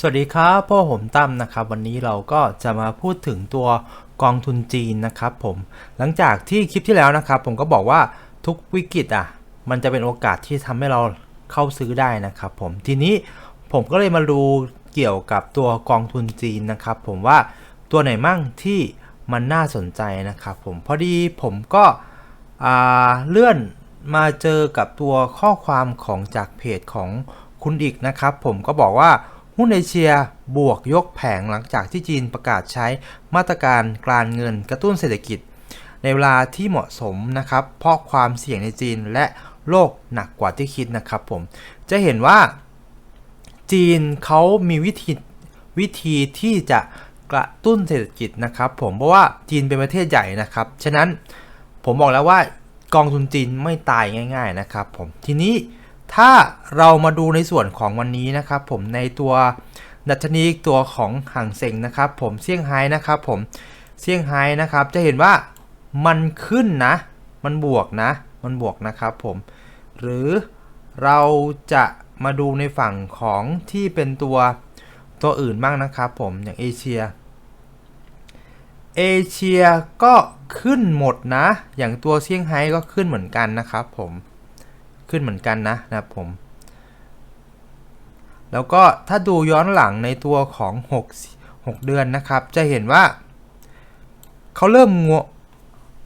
สวัสดีครับพ่อผมตั้มนะครับ วันนี้เราก็จะมาพูดถึงตัวกองทุนจีนนะครับผมหลังจากที่คลิปที่แล้วนะครับ ผมก็บอกว่าทุกวิกฤตอะ มันจะเป็นโอกาสที่ทำให้เราเข้าซื้อได้นะครับ ผมทีนี้ผมก็เลยมาดูเกี่ยวกับตัวกองทุนจีนนะครับ ผมว่าตัวไหนมั่งที่มันน่าสนใจนะครับผมพอดีผมก็เลื่อนมาเจอกับตัวข้อความของจากเพจของคุณอีกนะครับ ผมก็บอกว่า หุ้นเอเชียบวกยกแผงหลังจากที่จีนประกาศใช้มาตรการกลารเงินกระตุ้นเศรษฐกิจ ในเวลาที่เหมาะสมนะครับ เพราะความเสี่ยงในจีนและโลกหนักกว่าที่คิดนะครับผม จะเห็นว่าจีนเขามีวิธีวิธีที่จะกระตุ้นเศรษฐกิจนะครับ ผมเพราะว่าจีนเป็นประเทศใหญ่นะครับ ฉะนั้นผมบอกแล้วว่ากองทุนจีนไม่ตายง่าย ๆนะครับ ผมทีนี้ ถ้าเรามาดูในส่วนของวันนี้นะครับ ผมในตัวดัชนีตัวของห่างเซ็งนะครับ ผมเซี่ยงไฮ้นะครับผมเซี่ยงไฮ้นะครับ จะเห็นว่ามันขึ้นนะ มันบวกนะ มันบวกนะครับผม หรือเราจะมาดูในฝั่งของที่เป็นตัวตัวอื่นบ้างนะครับผมอย่างเอเชีย เอเชียก็ขึ้นหมดนะ อย่างตัวเซี่ยงไฮ้ก็ขึ้นเหมือนกันนะครับผม ขึ้นเหมือนกันนะนะครับผม แล้วก็ถ้าดูย้อนหลังในตัวของ 6 6 เดือนนะครับ จะเห็นว่าเขาเริ่มงว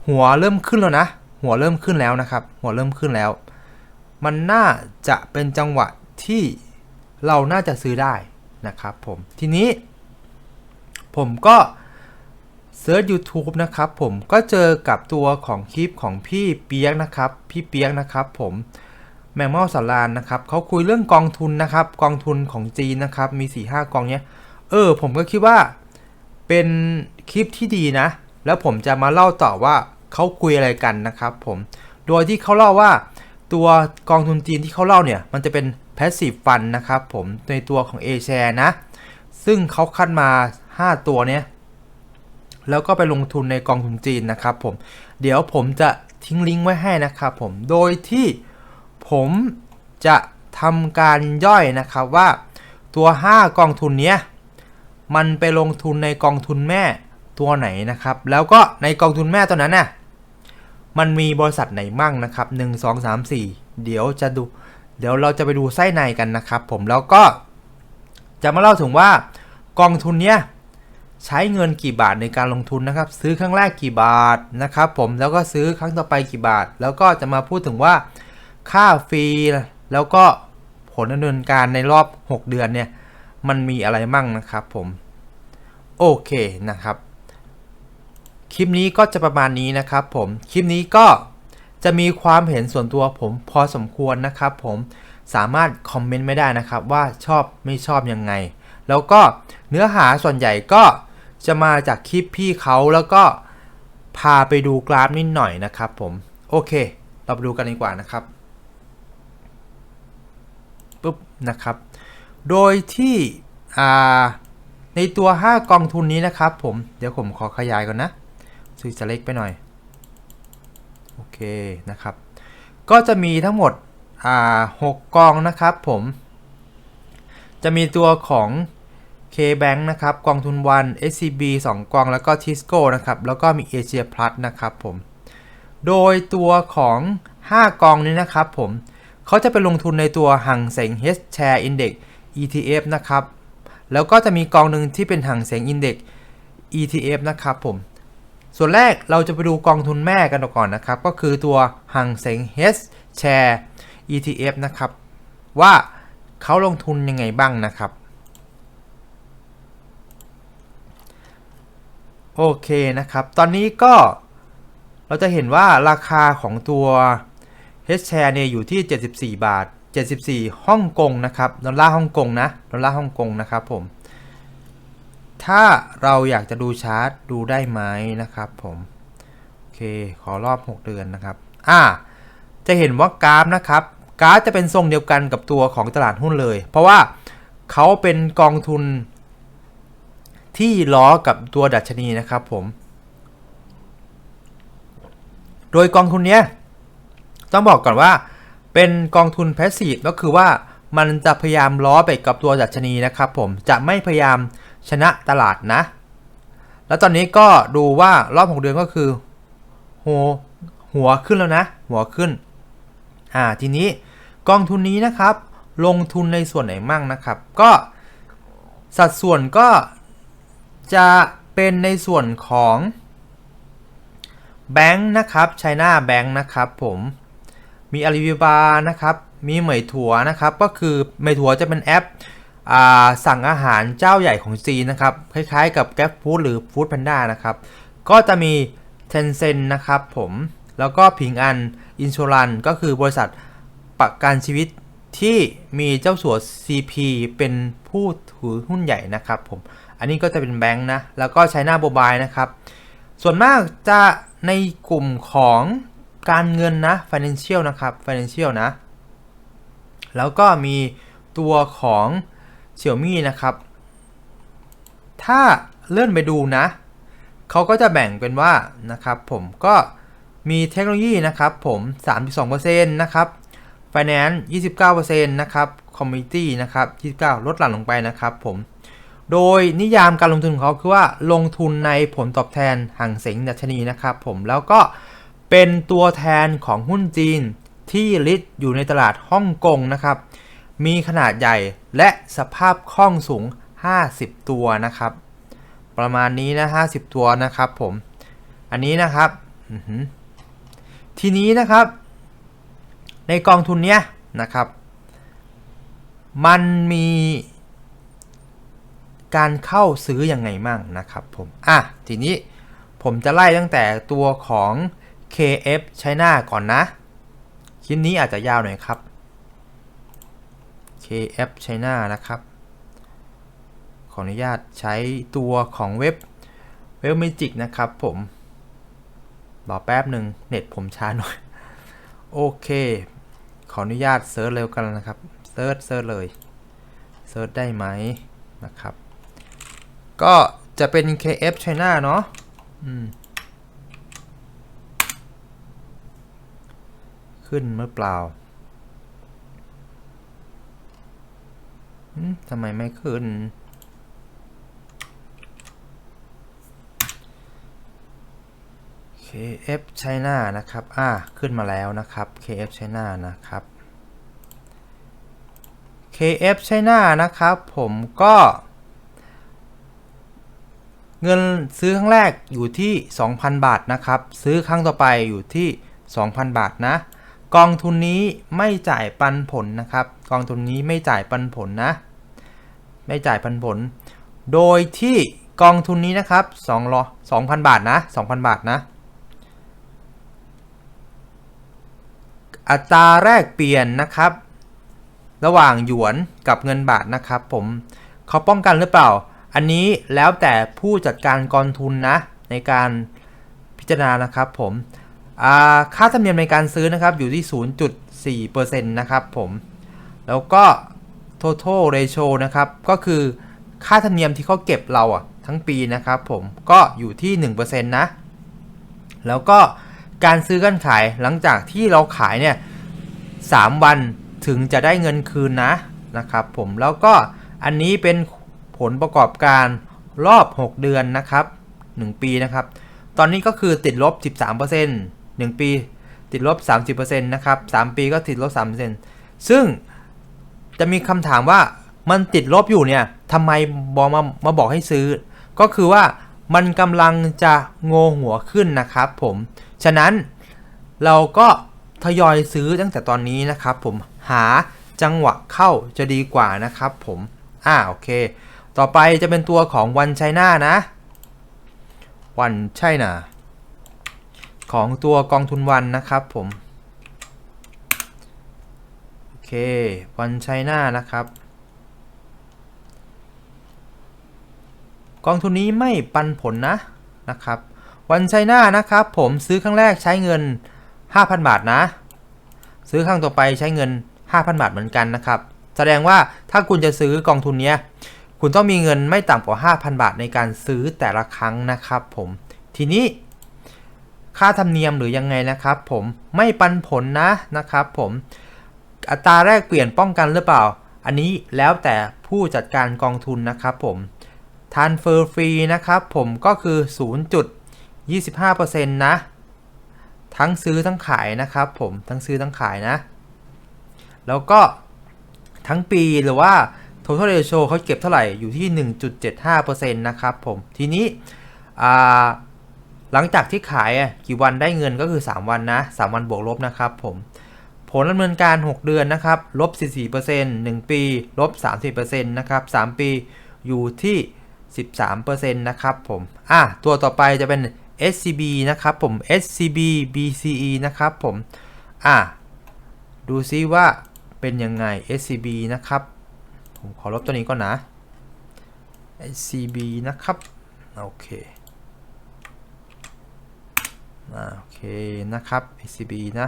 หัวเริ่มขึ้นแล้วนะ หัวเริ่มขึ้นแล้วนะครับ หัวเริ่มขึ้นแล้ว มันน่าจะเป็นจังหวะที่เราน่าจะซื้อได้นะครับผม ทีนี้ ผมก็เซิร์ช YouTube นะครับผมก็เจอกับตัวของคลิปของพี่เปียกนะครับ พี่เปียกนะครับผม แมงเม่าสารานนะครับเขาคุยเรื่องกองทุนนะครับ กองทุนของจีนนะครับ มี4ี่ห้ากองเนี้ย เออ ผมก็คิดว่าเป็นคลิปที่ดีนะ แล้วผมจะมาเล่าต่อว่าเขาคุยอะไรกันนะครับผม โดยที่เขาเล่าว่าตัวกองทุนจีนที่เขาเล่าเนี่ย มันจะเป็น passive fund นะครับผมในตัวของ A share นะ ซึ่งเขาคัดมา 5 ตัวเนี้ยแล้วก็ไปลงทุนในกองทุนจีนนะครับผม เดี๋ยวผมจะทิ้งลิงก์ไว้ให้นะครับผม โดยที่ ผมจะทำการย่อยนะครับว่าตัว 5 กองทุนเนี้ยมันไปลงทุนในกองทุนแม่ตัวไหนนะครับ แล้วก็ในกองทุนแม่ตัวนั้นน่ะมันมีบริษัทไหนมั่งนะครับ 1 2 3 4 เดี๋ยวจะดู เดี๋ยวเราจะไปดูไส้ในกันนะครับผมแล้วก็จะมาเล่าถึงว่ากองทุนเนี้ยใช้เงินกี่บาทในการลงทุนนะครับ ซื้อครั้งแรกกี่บาทนะครับ ผมแล้วก็ซื้อครั้งต่อไปกี่บาท แล้วก็จะมาพูดถึงว่า ค่าฟรีแล้วก็ผลดำเนินการในรอบ 6 เดือนเนี่ย มันมีอะไรมั่งนะครับผม โอเคนะครับ คลิปนี้ก็จะประมาณนี้นะครับผม คลิปนี้ก็จะมีความเห็นส่วนตัวผมพอสมควรนะครับผมสามารถคอมเมนต์ไม่ได้นะครับว่าชอบไม่ชอบยังไง แล้วก็เนื้อหาส่วนใหญ่ก็จะมาจากคลิปพี่เขาแล้วก็พาไปดูกราฟนิดหน่อยนะครับผม โอเค เราไปดูกันดีกว่านะครับปุ๊บ นะครับ โดยที่ในตัว 5 กองทุนนี้นะครับผม เดี๋ยวผมขอขยายก่อนนะซื้อจะเล็กไปหน่อย โอเคนะครับ ก็จะมีทั้งหมดหกกองนะครับผม จะมีตัวของ K-Bank นะครับ กองทุนวัน SCB 2 กอง แล้วก็ Tisco นะครับ แล้วก็มี Asia Plus นะครับผม โดยตัวของ 5 กองนี้นะครับผม เขาจะไปลงทุนในตัวหังเสง H Share Index ETF นะครับ แล้วก็จะมีกองหนึ่งที่เป็นหังเสง Index ETF นะครับผม ส่วนแรกเราจะไปดูกองทุนแม่กันก่อนนะครับ ก็คือตัวหังเสง H Share ETF นะครับ ว่าเขาลงทุนยังไงบ้างนะครับโอเคนะครับ ตอนนี้ก็เราจะเห็นว่าราคาของตัว H share เนี่ยอยู่ที่ 74 บาท 74ฮ่องกงนะครับดอลลาร์ฮ่องกงนะดอลลาร์ฮ่องกงนะครับผมถ้าเราอยากจะดูชาร์ตดูได้ไหมนะครับผมโอเคขอรอบ 6 เดือนนะครับอ่าจะเห็นว่ากราฟนะครับกราฟจะเป็นทรงเดียวกันกับตัวของตลาดหุ้นเลย เพราะว่าเขาเป็นกองทุนที่ล้อกับตัวดัชนีนะครับผม โดยกองทุนเนี้ย ต้องบอกก่อนว่าเป็นกองทุนแพสซีฟก็คือว่ามันจะพยายามล้อไปกับตัวดัชนีนะครับผมจะไม่พยายามชนะตลาดนะ แล้วตอนนี้ก็ดูว่ารอบ6เดือนก็คือหัวหัวขึ้นแล้วนะ หัวขึ้นอ่าทีนี้กองทุนนี้นะครับ ลงทุนในส่วนไหนมั่งนะครับ ก็สัดส่วนก็จะเป็นในส่วนของแบงค์นะครับไชน่าแบงค์นะครับผม มีอาลีบานะครับ มีเหมยถัวนะครับ ก็คือเหมยถัวจะเป็นแอปอสั่งอาหารเจ้าใหญ่ของจีนนะครับ คล้ายๆกับ Grab Food หรือ Food Panda นะครับ ก็จะมี Tencent นะครับผม แล้วก็ผิงอันอินช r รันก็คือบริษัทประกันชีวิตที่มีเจ้าสัว CP เป็นผู้ถือหุ้นใหญ่นะครับผม อันนี้ก็จะเป็นแบงค์นะ แล้วก็ใช้หน้าโมบายนะครับ ส่วนมากจะในกลุ่มของ การเงินนะ financial นะครับ financial นะ แล้วก็มีตัวของ Xiaomi นะครับ ถ้าเลื่อนไปดูนะเขาก็จะแบ่งเป็นว่านะครับ ผมก็มีเทคโนโลยีนะครับผม 32%นะครับ Finance 29%นะครับ Community นะครับ 29 ลดหลั่นลงไปนะครับผม โดยนิยามการลงทุนของเขาคือว่าลงทุนในผลตอบแทนห่างเสงดัชนีนะครับผมแล้วก็ เป็นตัวแทนของหุ้นจีนที่ลิสต์อยู่ในตลาดฮ่องกงนะครับ มีขนาดใหญ่และสภาพคล่องสูง 50 ตัวนะครับ ประมาณนี้นะ 50 ตัวนะครับผม อันนี้นะครับ ทีนี้นะครับ ในกองทุนเนี้ยนะครับ มันมีการเข้าซื้ออยังไงมั่งนะครับผม อะ ทีนี้ผมจะไล่ตั้งแต่ตัวของ KF China ก่อนนะคลิปนี้อาจจะยาวหน่อยครับ KF China นะครับ ขออนุญาตใช้ตัวของเว็บเว็บ Magic นะครับผมรอแป๊บหนึ่งเน็ตผมช้าหน่อย โอเค ขออนุญาตเซิร์ชเร็วกันนะครับ เซิร์ชเซิร์ชเลยเซิร์ชได้ไหมนะครับ ก็จะเป็น KF China เนาะอืม ขึ้นหรือเปล่าทำไมไม่ขึ้น KF China นะครับ อ่า ขึ้นมาแล้วนะครับ KF China นะครับ KF China นะครับ ผมก็ เงินซื้อครั้งแรกอยู่ที่ 2,000 บาทนะครับ ซื้อครั้งต่อไปอยู่ที่ 2,000 บาทนะ กองทุนนี้ไม่จ่ายปันผลนะครับ กองทุนนี้ไม่จ่ายปันผลนะ ไม่จ่ายปันผล โดยที่กองทุนนี้นะครับ2 2,000 บาทนะ 2,000 บาทนะ อัตราแรกเปลี่ยนนะครับ ระหว่างหยวนกับเงินบาทนะครับผมเขาป้องกันหรือเปล่า อันนี้แล้วแต่ผู้จัดการกองทุนนะ ในการพิจารณานะครับผม ค่าธรรมเนียมในการซื้อนะครับอยู่ที่ 0.4%นะครับผมแล้วก็ total ratio นะครับก็คือค่าธรรมเนียมที่เขาเก็บเราอะทั้งปีนะครับผมก็อยู่ที่ 1%นะแล้วก็การซื้อกันขายหลังจากที่เราขายเนี่ยสวันถึงจะได้เงินคืนนะนะครับผมแล้วก็อันนี้เป็นผลประกอบการรอบ 6 เดือนนะครับ 1 ปีนะครับ ตอนนี้ก็คือติดลบ 13% 1 ปีติดลบ 30%นะครับ 3 ปีก็ติดลบ 3%ซึ่งจะมีคำถามว่ามันติดลบอยู่เนี่ยทำไมบอกมามาบอกให้ซื้อ ก็คือว่ามันกำลังจะโงหัวขึ้นนะครับผม ฉะนั้นเราก็ทยอยซื้อตั้งแต่ตอนนี้นะครับผมหาจังหวะเข้าจะดีกว่านะครับผม อ่าโอเค ต่อไปจะเป็นตัวของวันไชน่านะ วันไชน่า ของตัวกองทุนวันนะครับผม โอเควันไชน่านะครับ กองทุนนี้ไม่ปันผลนะนะครับ วันไชน่านะครับ ผมซื้อครั้งแรกใช้เงิน 5,000 บาทนะ ซื้อครั้งต่อไปใช้เงิน 5,000 บาทเหมือนกันนะครับ แสดงว่าถ้าคุณจะซื้อกองทุนนี้คุณต้องมีเงินไม่ต่ำกว่า 5,000 บาทในการซื้อแต่ละครั้งนะครับ ผมทีนี้ ค่าธรรมเนียมหรือยังไงนะครับ ผมไม่ปันผลนะนะครับ ผมอัตราแรกเปลี่ยนป้องกันหรือเปล่า อันนี้แล้วแต่ผู้จัดการกองทุนนะครับ ผม transfer fee นะครับผมก็คือ 0.25%นะทั้งซื้อทั้งขายนะครับ ผมทั้งซื้อทั้งขายนะ แล้วก็ทั้งปีหรือว่า total ratio เขาเก็บเท่าไหร่อยู่ที่ 1.75%นะครับผมทีนี้อ่า หลังจากที่ขายอะกี่วันได้เงินก็คือ 3 วันนะ 3 วันบวกลบนะครับผม ผลดำเนินการ 6 เดือนนะครับลบ 44% 1 ปีลบ 30%นะครับ3ปีอยู่ที่ 13%นะครับผมอะตัวต่อไปจะเป็น SCB นะครับผม SCB BCE นะครับผมอะดูซิว่าเป็นยังไง SCB นะครับ ผมขอลบตัวนี้ก่อนนะ SCB นะครับ โอเค อ่าโอเคนะครับ SCB นะ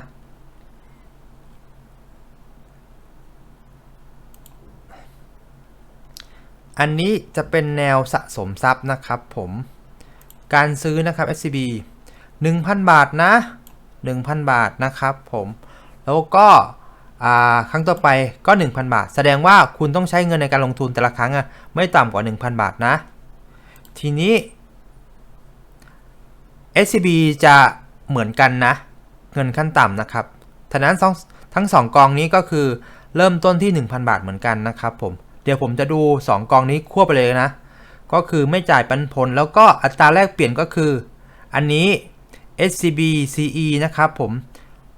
อันนี้จะเป็นแนวสะสมทรัพย์นะครับผม การซื้อนะครับ SCB 1,000 บาทนะ 1,000 บาทนะครับผม แล้วก็อ่าครั้งต่อไปก็ 1,000 บาท แสดงว่าคุณต้องใช้เงินในการลงทุนแต่ละครั้งอะไม่ต่ำกว่า 1,000 บาทนะ ทีนี้ SCB จะเหมือนกันนะ เงินขั้นต่ำนะครับฉะนั้นสองทั้ง 2 กองนี้ก็คือเริ่มต้นที่ 1,000 บาทเหมือนกันนะครับผม เดี๋ยวผมจะดู 2 กองนี้ควบไปเลยนะ ก็คือไม่จ่ายปันผล แล้วก็อัตราแลกเปลี่ยนก็คือ อันนี้ SCB CE นะครับผม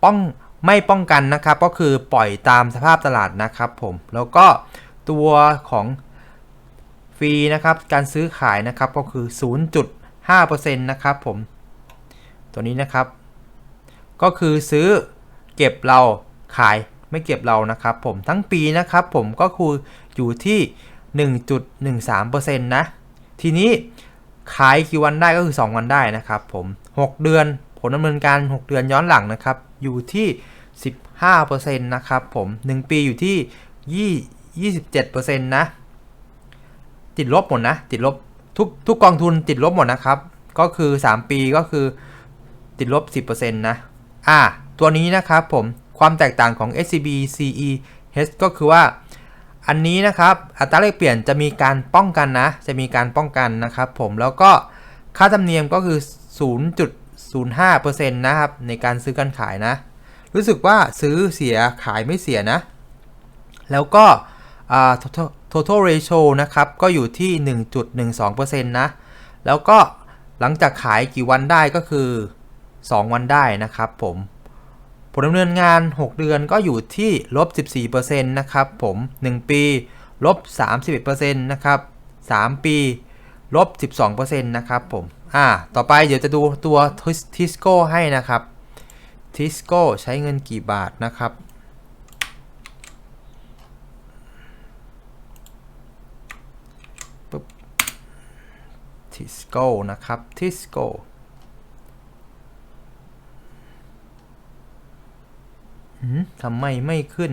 ป้องไม่ป้องกันนะครับ ก็คือปล่อยตามสภาพตลาดนะครับผม แล้วก็ตัวของฟรีนะครับ การซื้อขายนะครับก็คือ 0.5%นะครับผม ตัวนี้นะครับ ก็คือซื้อเก็บเราขายไม่เก็บเรานะครับผมทั้งปีนะครับผมก็คืออยู่ที่ 1.13%นะ ทีนี้ขายกี่วันได้ก็คือ 2 วันได้นะครับผม 6 เดือนผลดำเนินการ 6 เดือนย้อนหลังนะครับ อยู่ที่ 15%นะครับผม 1 ปีอยู่ที่ 27%นะ ติดลบหมดนะ ติดลบทุกทุกกองทุนติดลบหมดนะครับ ก็คือ 3 ปีก็คือ ติดลบ 10%นะอ่าตัวนี้นะครับผมความแตกต่างของ SCB CE H ก็คือว่า อันนี้นะครับอัตราแลกเปลี่ยนจะมีการป้องกันนะ จะมีการป้องกันนะครับผมแล้วก็ค่าธรรมเนียมก็คือ 0.05%นะครับในการซื้อการขายนะ รู้สึกว่าซื้อเสียขายไม่เสียนะ แล้วก็ total total ratio นะครับก็อยู่ที่ 1.12%นะแล้วก็หลังจากขายกี่วันได้ก็คือ 2 วันได้นะครับผมผลดำเนินงาน 6 เดือนก็อยู่ที่ลบ 14%นะครับผม 1 ปีลบ 31%นะครับ 3 ปีลบ 12%นะครับผม อ่า ต่อไปเดี๋ยวจะดูตัวทิสโก้ให้นะครับทิสโก้ใช้เงินกี่บาทนะครับ ปึ๊บทิสโก้นะครับทิสโก้ หืม ทำไมไม่ขึ้น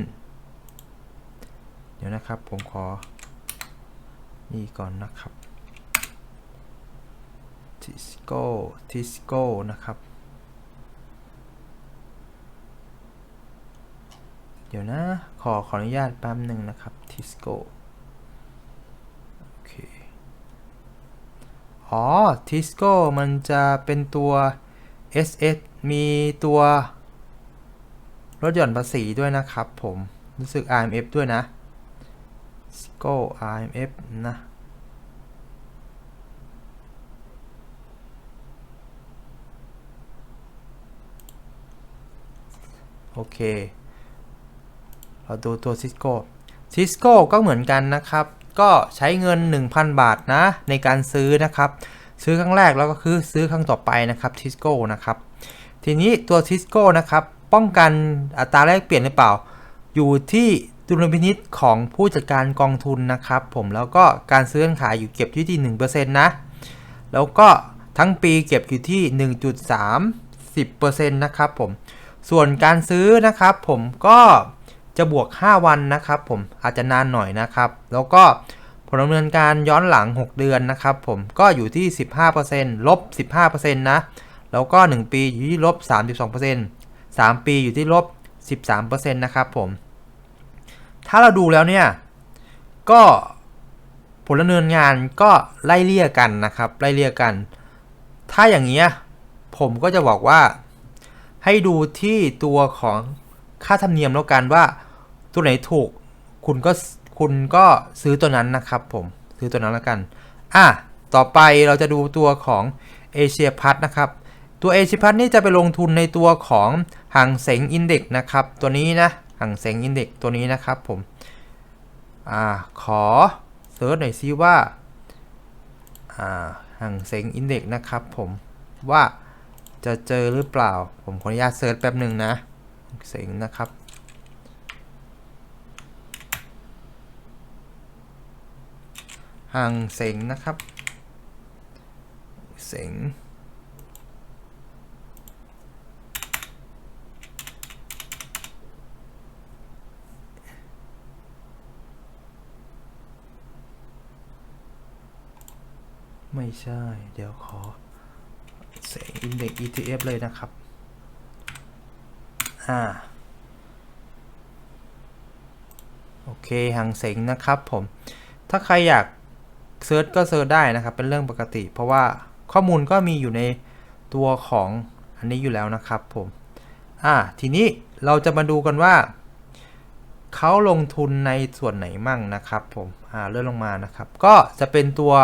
เดี๋ยวนะครับผมขอ นี่ก่อนนะครับทิสโก้ทิสโก้นะครับ เดี๋ยวนะ ขอขออนุญาตแป๊บหนึ่งนะครับทิสโก้โอเค อ๋อทิสโก้มันจะเป็นตัว SS มีตัว ลดหย่อนภาษีด้วยนะครับผมรู้สึก IMF ด้วยนะ Cisco IMF นะโอเค เราดูตัว Cisco Cisco ก็เหมือนกันนะครับ ก็ใช้เงิน 1,000 บาทนะ ในการซื้อนะครับ ซื้อครั้งแรกแล้วก็คือซื้อครั้งต่อไปนะครับ Cisco นะครับ ทีนี้ตัว Cisco นะครับ ป้องกันอัตราแลกเปลี่ยนหรือเปล่า อยู่ที่ดุลพินิษของผู้จัดการกองทุนนะครับผมแล้วก็การซื้อขายอยู่เก็บอยู่ที่1%นะแล้วก็ทั้งปีเก็บอยู่ที่ 1.30%นะครับผมส่วนการซื้อนะครับผมก็จะบวก 5 วันนะครับผมอาจจะนานหน่อยนะครับ แล้วก็ผลดำเนินการย้อนหลัง 6 เดือนนะครับผมก็อยู่ที่ 15%ลบ 15%นะแล้วก็ 1 ปีอยู่ที่ลบ 32% 3 ปีอยู่ที่ลบ 13%นะครับผม ถ้าเราดูแล้วเนี่ย ก็ผลดำเนินงานก็ไล่เลี่ยกันนะครับ ไล่เลี่ยกัน ถ้าอย่างเงี้ยผมก็จะบอกว่า ให้ดูที่ตัวของค่าธรรมเนียมแล้วกันว่า ตัวไหนถูกคุณก็คุณก็ซื้อตัวนั้นนะครับผมซื้อตัวนั้นแล้วกัน อะ ต่อไปเราจะดูตัวของเอเชียพัทนะครับ ตัวเอเชียพัทนี่จะไปลงทุนในตัวของห่างเสงอินเด็กนะครับ ตัวนี้นะห่างเสงอินเด็กตัวนี้นะครับผมอ่าขอเซิร์ชหน่อยซิว่าอ่าห่างเสงอินเด็กนะครับผมว่าจะเจอหรือเปล่า ผมขออนุญาตเซิร์ชแป๊บหนึ่งนะเสงนะครับห่างเสงนะครับ เสง ไม่ใช่ เดี๋ยวขอเสง Index ETF เลยนะครับ อ่า โอเคหังเสงนะครับผม ถ้าใครอยากเซิร์ชก็เซิร์ชได้นะครับ เป็นเรื่องปกติ เพราะว่าข้อมูลก็มีอยู่ในตัวของอันนี้อยู่แล้วนะครับผม อ่า ทีนี้เราจะมาดูกันว่า เขาลงทุนในส่วนไหนมั่งนะครับผม อ่า เลื่อนลงมานะครับ ก็จะเป็นตัว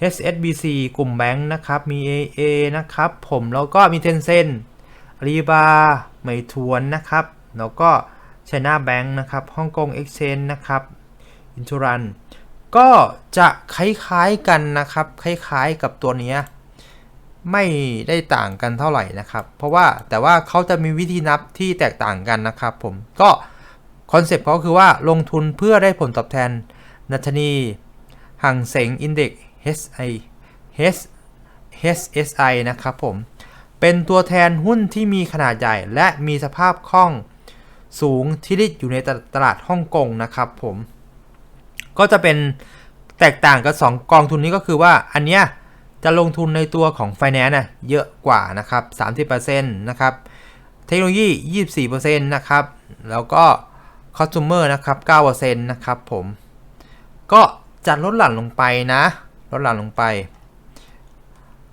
HSBC กลุ่มแบงค์นะครับ มี AA นะครับ ผมแล้วก็มี Tencent รีบาไมทวนนะครับ แล้วก็ China Bank นะครับฮ่องกง Exchange นะครับอิน r รันก็จะคล้ายๆกันนะครับ คล้ายๆกับตัวนี้ไม่ได้ต่างกันเท่าไหร่นะครับ เพราะว่าแต่ว่าเขาจะมีวิธีนับที่แตกต่างกันนะครับ ผมก็คอนเซปต์เขาคือว่าลงทุนเพื่อได้ผลตอบแทนนัชนีห่างเสงอินเด็ก HSI hhsi นะครับผม เป็นตัวแทนหุ้นที่มีขนาดใหญ่และมีสภาพคล่องสูงที่ริดอยู่ในตลาดฮ่องกงนะครับผม ก็จะเป็นแตกต่างกับ 2 กองทุนนี้ก็คือว่าอันเนี้ยจะลงทุนในตัวของ Finance นะเยอะกว่านะครับ 30%นะครับ เทคโนโลยี 24%นะครับ แล้วก็ Consumer นะครับ 9%นะครับผม ก็จะลดหลั่นลงไปนะ ลดหลั่นลงไป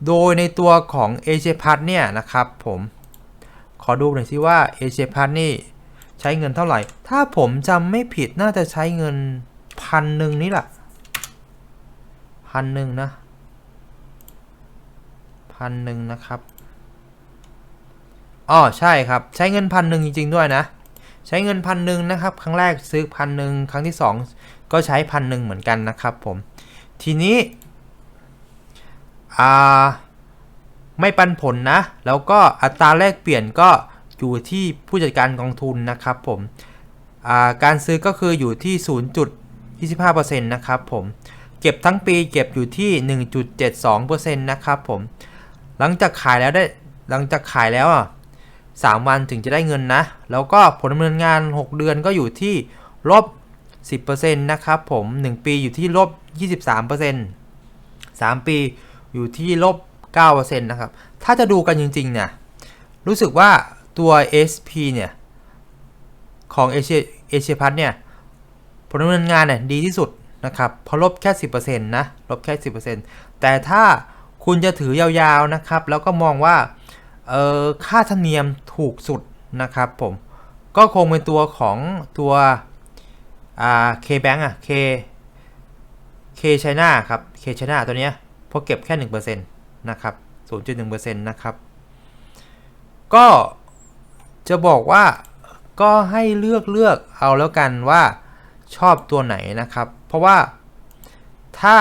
โดยในตัวของ a s i a p a s เนี่ยนะครับผมขอดูหน่อยสิว่า a s i a p a s นี่ใช้เงินเท่าไหร่ ถ้าผมจำไม่ผิดน่าจะใช้เงินพันหนึ่งนี่แหละพันหนึ่งนะพันหนึ่งนะครับอ๋อใช่ครับใช้เงินพันหนึ่งจริง ๆ ด้วยนะ ใช้เงินพันหนึ่งนะครับ ครั้งแรกซื้อพันหนึ่งครั้งที่สองก็ใช้พันหนึ่งเหมือนกันนะครับผม ทีนี้ อ่าไม่ปันผลนะ แล้วก็อัตราแลกเปลี่ยนก็อยู่ที่ผู้จัดการกองทุนนะครับผมการซื้อก็คืออยู่ที่ 0.25%นะครับผมเก็บทั้งปีเก็บอยู่ที่ 1.72%นะครับผมหลังจากขายแล้วได้หลังจากขายแล้วอะ3วันถึงจะได้เงินนะ แล้วก็ผลดำเนินงาน 6 เดือนก็อยู่ที่ลบ 10%นะครับผม 1 ปีอยู่ที่ลบ 23% 3 ปี อยู่ที่ลบ9%นะครับ ถ้าจะดูกันจริงๆเนี่ย รู้สึกว่าตัว SP เนี่ย ของเอเชียเอเชียพัทเนี่ย ผลดำเนินงานเนี่ยดีที่สุดนะครับเพราะลบแค่ 10%นะ ลบแค่ 10%แต่ถ้าคุณจะถือยาวๆนะครับ แล้วก็มองว่าเออค่าธรรมเนียมถูกสุดนะครับผม ก็คงเป็นตัวของตัวอ่า K Bank อะ K K China ครับ K China ตัวเนี้ย พอเก็บแค่1%นะครับ0.1%นะครับ ก็จะบอกว่าก็ให้เลือกเลือกเอาแล้วกันว่าชอบตัวไหนนะครับ เพราะว่าถ้า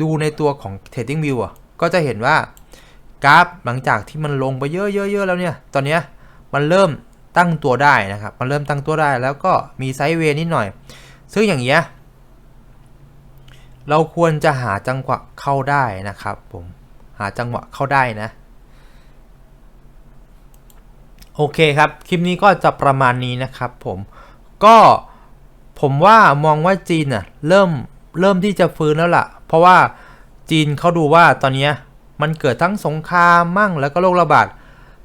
ดูในตัวของ Trading View อะก็จะเห็นว่ากราฟหลังจากที่มันลงไปเยอะๆแล้วเนี่ย ตอนนี้มันเริ่มตั้งตัวได้นะครับ มันเริ่มตั้งตัวได้แล้วก็มีไซด์เวย์นิดหน่อย ซึ่งอย่างเงี้ย เราควรจะหาจังหวะเข้าได้นะครับผมหาจังหวะเข้าได้นะ โอเคครับ คลิปนี้ก็จะประมาณนี้นะครับผมก็ผมว่ามองว่าจีนอะเริ่มเริ่มที่จะฟื้นแล้วล่ะ เพราะว่าจีนเขาดูว่าตอนนี้มันเกิดทั้งสงครามมั่งแล้วก็โรคระบาด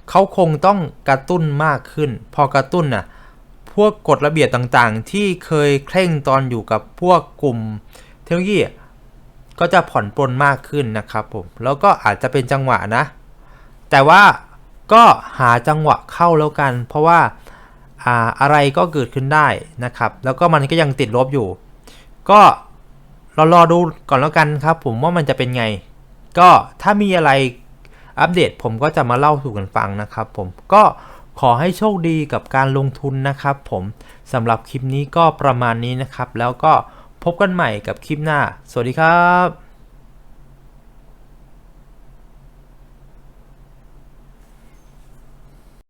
เขาคงต้องกระตุ้นมากขึ้น พอกระตุ้นน่ะพวกกฎระเบียบต่างๆ ที่เคยเคร่งตอนอยู่กับพวกกลุ่ม ทคโนโลยีก็จะผ่อนปลนมากขึ้นนะครับผม แล้วก็อาจจะเป็นจังหวะนะ แต่ว่าก็หาจังหวะเข้าแล้วกัน เพราะว่าอ่าอะไรก็เกิดขึ้นได้นะครับ แล้วก็มันก็ยังติดลบอยู่ ก็เรารอดูก่อนแล้วกันครับ ผมว่ามันจะเป็นไง ก็ถ้ามีอะไรอัปเดตผมก็จะมาเล่าสู่กันฟังนะครับ ผมก็ขอให้โชคดีกับการลงทุนนะครับ ผมสำหรับคลิปนี้ก็ประมาณนี้นะครับ แล้วก็ พบกันใหม่กับคลิปหน้า สวัสดีครับ